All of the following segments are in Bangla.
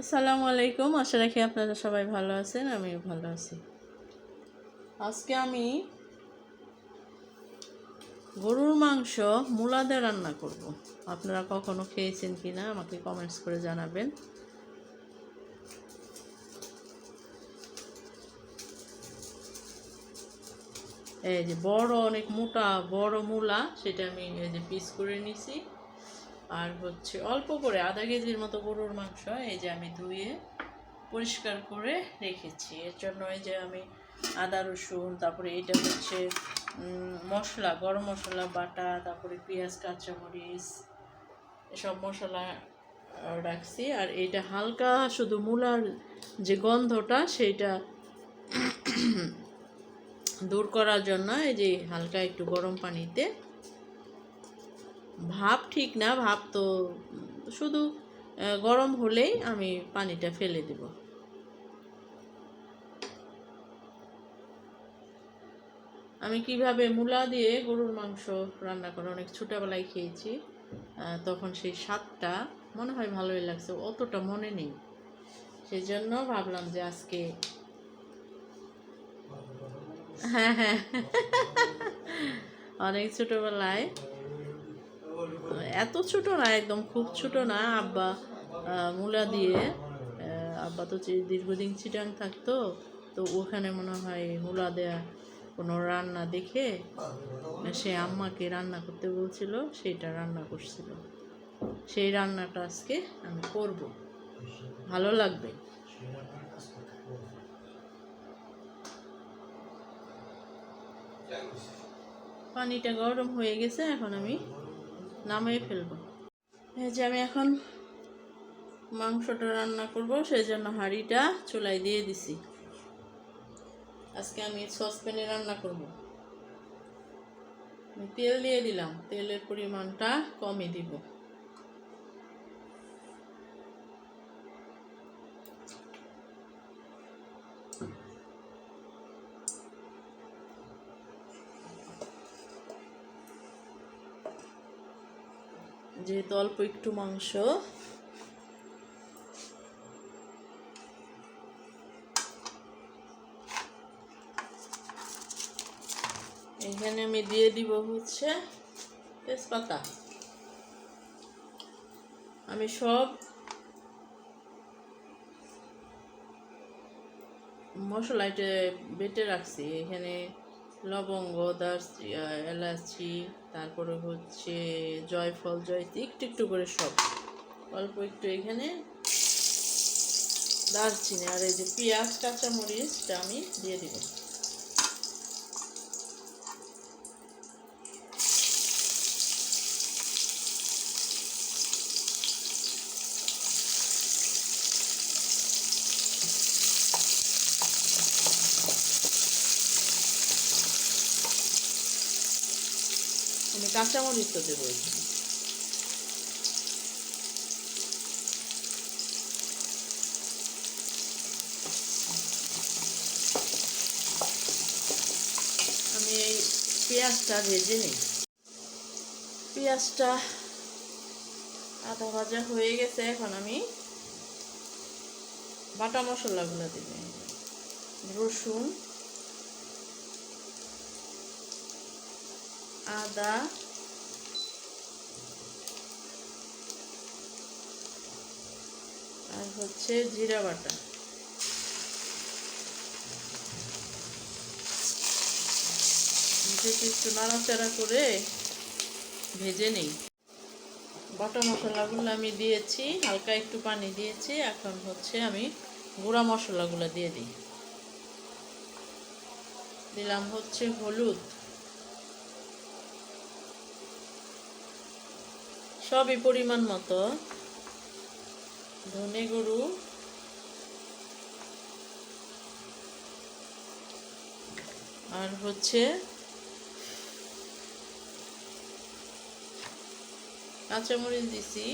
আসসালামু আলাইকুম। আশা রাখি আপনারা সবাই ভালো আছেন, আমিও ভালো আছি। আজকে আমি গরুর মাংস মূলা দিয়ে রান্না করব। আপনারা কখনো খেয়েছেন কি না আমাকে কমেন্টস করে জানাবেন। এই যে বড়, অনেক মোটা, বড় মূলা, সেটা আমি এই যে পিস করে নিছি। আর হচ্ছে অল্প করে আধা কেজির মতো গরুর মাংস এই যে আমি ধুয়ে পরিষ্কার করে রেখেছি। এর জন্য এই যে আমি আদা, রসুন, তারপরে এটা হচ্ছে মশলা, গরম মশলা, বাটা, তারপরে পেঁয়াজ, কাঁচামরিচ, এসব মশলা রাখছি। আর এইটা হালকা শুধু মূলার যে গন্ধটা সেইটা দূর করার জন্য এই যে হালকা একটু গরম পানিতে ভাপ ঠিক না, ভাপ তো শুধু গরম হলেই আমি পানিটা ফেলে দেব। আমি কীভাবে মূলা দিয়ে গরুর মাংস রান্না করে, অনেক ছোটোবেলায় খেয়েছি তখন সেই স্বাদটা মনে হয় ভালোই লাগছে, অতটা মনে নেই। সেই জন্য ভাবলাম যে আজকে হ্যাঁ হ্যাঁ। অনেক ছোটোবেলায় এত ছোট না, একদম খুব ছোট না, আব্বা মূলা দিয়ে আব্বা তো দীর্ঘদিন চিটাং থাকতো, তো ওখানে মনে হয় মূলা দেয়া কোনো রান্না দেখে সে আম্মাকে রান্না করতে বলছিল সেটা রান্না করছিল। সেই রান্নাটা আজকে আমি করব। ভালো লাগবে। পানিটা গরম হয়ে গেছে, এখন আমি নামিয়ে ফেলব। এই যে আমি এখন মাংসটা রান্না করব সেই জন্য হাঁড়িটা চুলাই দিয়ে দিছি। আজকে আমি সসপ্যানে রান্না করব। তেল দিয়ে দিলাম, তেলের পরিমাণটা কমই দিব। যেহেতু অল্প একটু মাংস। এখানে আমি দিয়ে দিব হচ্ছে তেজপাতা। আমি সব মশলা এটা বেটে রাখছি। এখানে লবঙ্গ দারচি এলাচি তারপরে হচ্ছে জয়ফল, জয়তি, একটু একটু করে সব। অল্প একটু এখানে দারচিনি আর এই যে পেঁয়াজ কাঁচামরিচটা আমি দিয়ে দিব। আমি কাঁচামরিচ তো দেবো আমি এই পেঁয়াজটা ভেজে নিই। পেঁয়াজটা আধা ভাজা হয়ে গেছে, এখন আমি বাটা মশলাগুলো দিব রসুন আদা, আর হচ্ছে জিরা বাটা। একটু নাড়াচাড়া করে ভেজে নেই। বাটা মশলাগুলো আমি দিয়েছি, হালকা একটু পানি দিয়েছি, এখন হচ্ছে আমি গুঁড়া মশলাগুলো দিয়ে দিই। দিলাম হচ্ছে হলুদ। সবই পরিমাণ মতো। ধনে গরু আর হচ্ছে কাঁচামরিচ দিছি।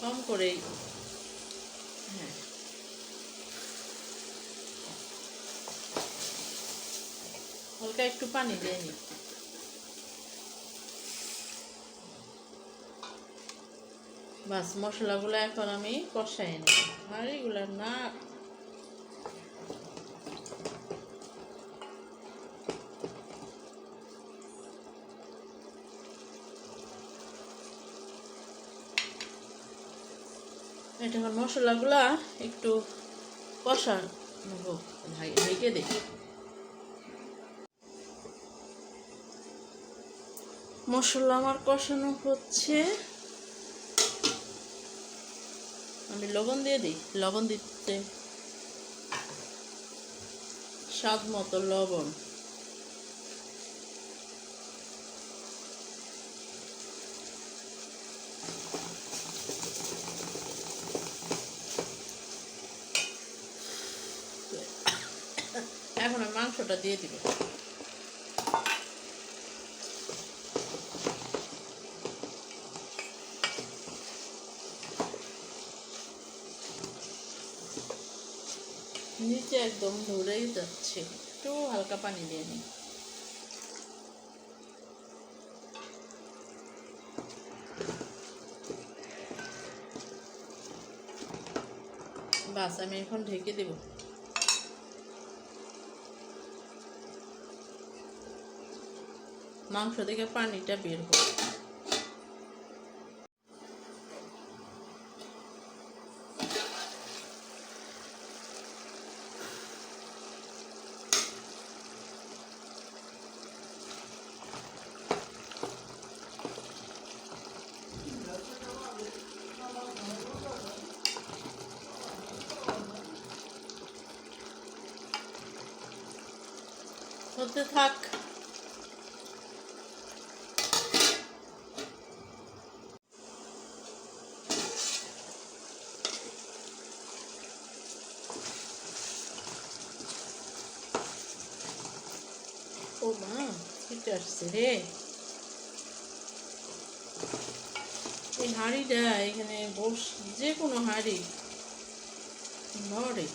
কম করেই। হ্যাঁ। হালকা একটু পানি দিয়ে নিই বাস, মশলাগুলো এখন আমি কষাই নেব। আর এগুলো না এটা এখন মশলাগুলা একটু কষা নেব। ঢেকে দিই মশলা আমার কষানো হচ্ছে। আমি লবণ দিয়ে দিই লবণ দিতে স্বাদ মতো লবণ। এখন মাংসটা দিয়ে দিব। নিচে একদম ধরেই যাচ্ছে। একটু হালকা পানি দিয়ে নিই। বাস, আমি এখন ঢেকে দেব। মাংস থেকে পানিটা বের হবে হতে থাক। ও মা এটা আসছে রে। এই হাঁড়িটা এখানে বস, যে কোনো হাঁড়ি। ভরে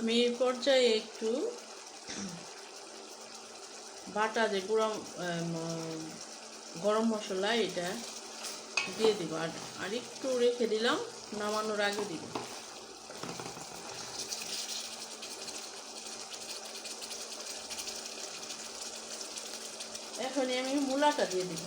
আমি এই পর্যায়ে একটু বাটা যে গুঁড়া গরম মশলা এটা দিয়ে দিব। আর আর একটু রেখে দিলাম, নামানোর আগে দিব। এখনই আমি মূলাটা দিয়ে দিব।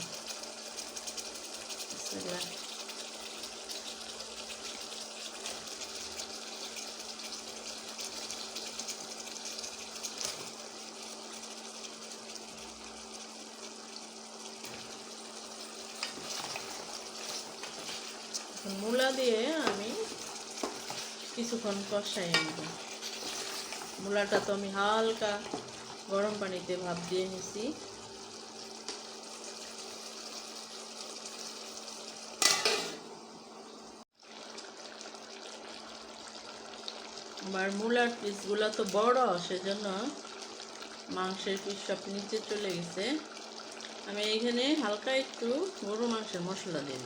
বিসমিল্লাহ। মূলা দিয়ে আমি কিছুক্ষণ কষাই নেব। মূলাটা তো আমি হালকা গরম পানিতে ভাপ দিয়ে নিছি। আমার মূলার পিসগুলো তো বড়, সেজন্য মাংসের পিস সব নিচে চলে গেছে। আমি এইখানে হালকা একটু গরু মাংসের মশলা দিই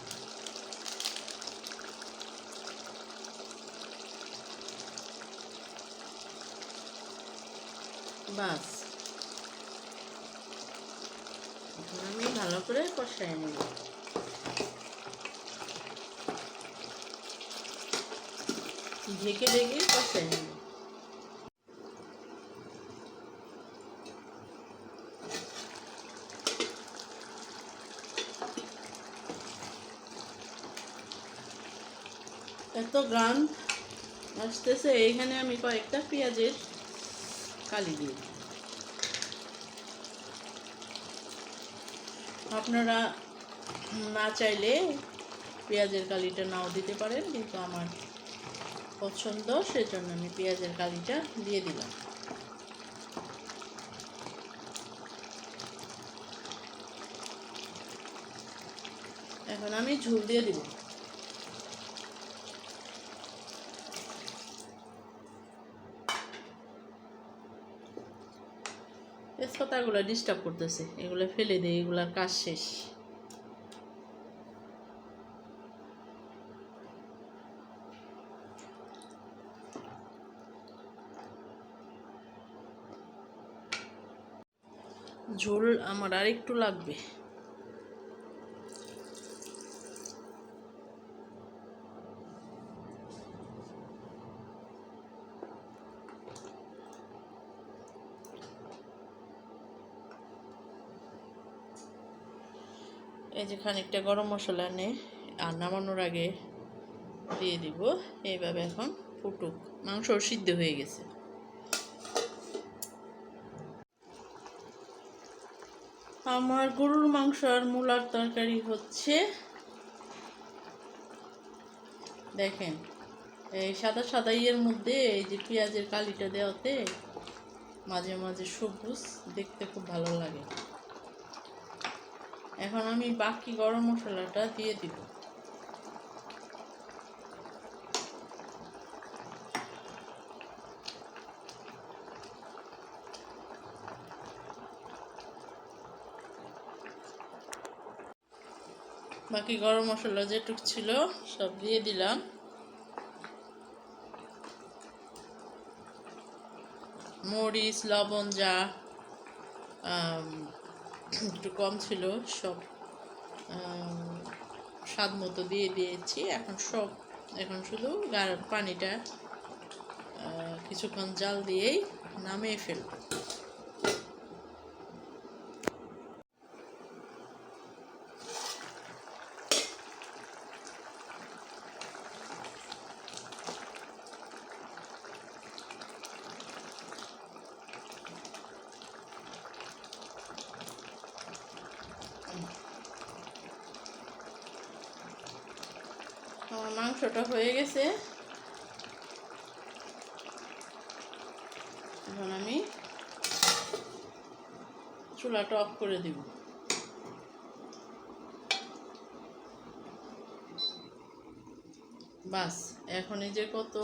বাস। এখন আমি ভালো করে কষাই নেব। ঢেকে ঢেকে কষাই নেব। এত গ্রাম আসতেছে, এইখানে আমি কয়েকটা পেঁয়াজের কালি দিয়ে। আপনারা না চাইলে পেঁয়াজের কালিটা নাও দিতে পারেন, কিন্তু আমার পছন্দ, সেজন্য আমি পেঁয়াজের কালিটা দিয়ে দিলাম এখন আমি ঝুল দিয়ে দিব তেজপাতাগুলো ডিস্টার্ব করতেছে। এগুলো ফেলে দিই এগুলার কাজ শেষ। ঝোল আমার আর একটু লাগবে। এই যে খানিকটা গরম মশলা নে আর নামানোর আগে দিয়ে দিব। এইভাবে এখন ফুটুক। মাংস সিদ্ধ হয়ে গেছে। আমার গরুর মাংস আর মূলার তরকারি হচ্ছে। দেখেন, এই সাদা সাদা ইয়ের মধ্যে এই যে পেঁয়াজের কালিটা দেওয়াতে মাঝে মাঝে সবুজ দেখতে খুব ভালো লাগে। এখন আমি বাকি গরম মশলাটা দিয়ে দিব। বাকি গরম মশলা যেটুক ছিল সব দিয়ে দিলাম। মরিচ, লবণ যা একটু কম ছিল, সব স্বাদ মতো দিয়ে দিয়েছি। এখন সব, এখন শুধু পানিটা কিছুক্ষণ জাল দিয়েই নামিয়ে ফেলব। আমার মাংসটা হয়ে গেছে। এখন আমি চুলাটা অফ করে দিব। বাস, এখন এই যে কত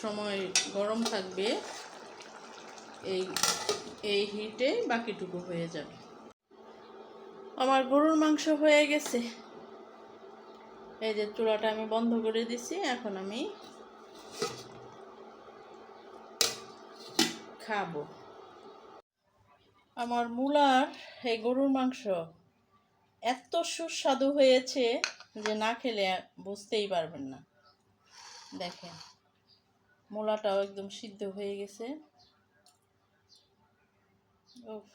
সময় গরম থাকবে, এই এই হিটে বাকিটুকু হয়ে যাবে। আমার গরুর মাংস হয়ে গেছে। এই যে চুলাটা আমি বন্ধ করে দিছি, এখন আমি খাব। আমার মূলার এই গরুর মাংস এত সুস্বাদু হয়েছে যে না খেলে বুঝতেই পারবেন না। দেখেন, মূলাটাও একদম সিদ্ধ হয়ে গেছে। উফ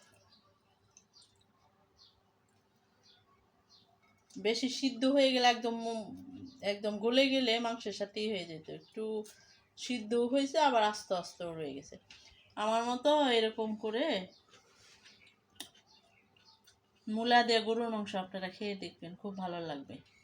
বেশি সিদ্ধ হয়ে গেলে একদম একদম গলে গেলে মাংসের সাথেই হয়ে যেত। একটু সিদ্ধ হয়েছে, আবার আস্তে আস্তে রয়ে গেছে। আমার মতো এরকম করে মূলা দিয়ে গরুর মাংস আপনারা খেয়ে দেখবেন, খুব ভালো লাগবে।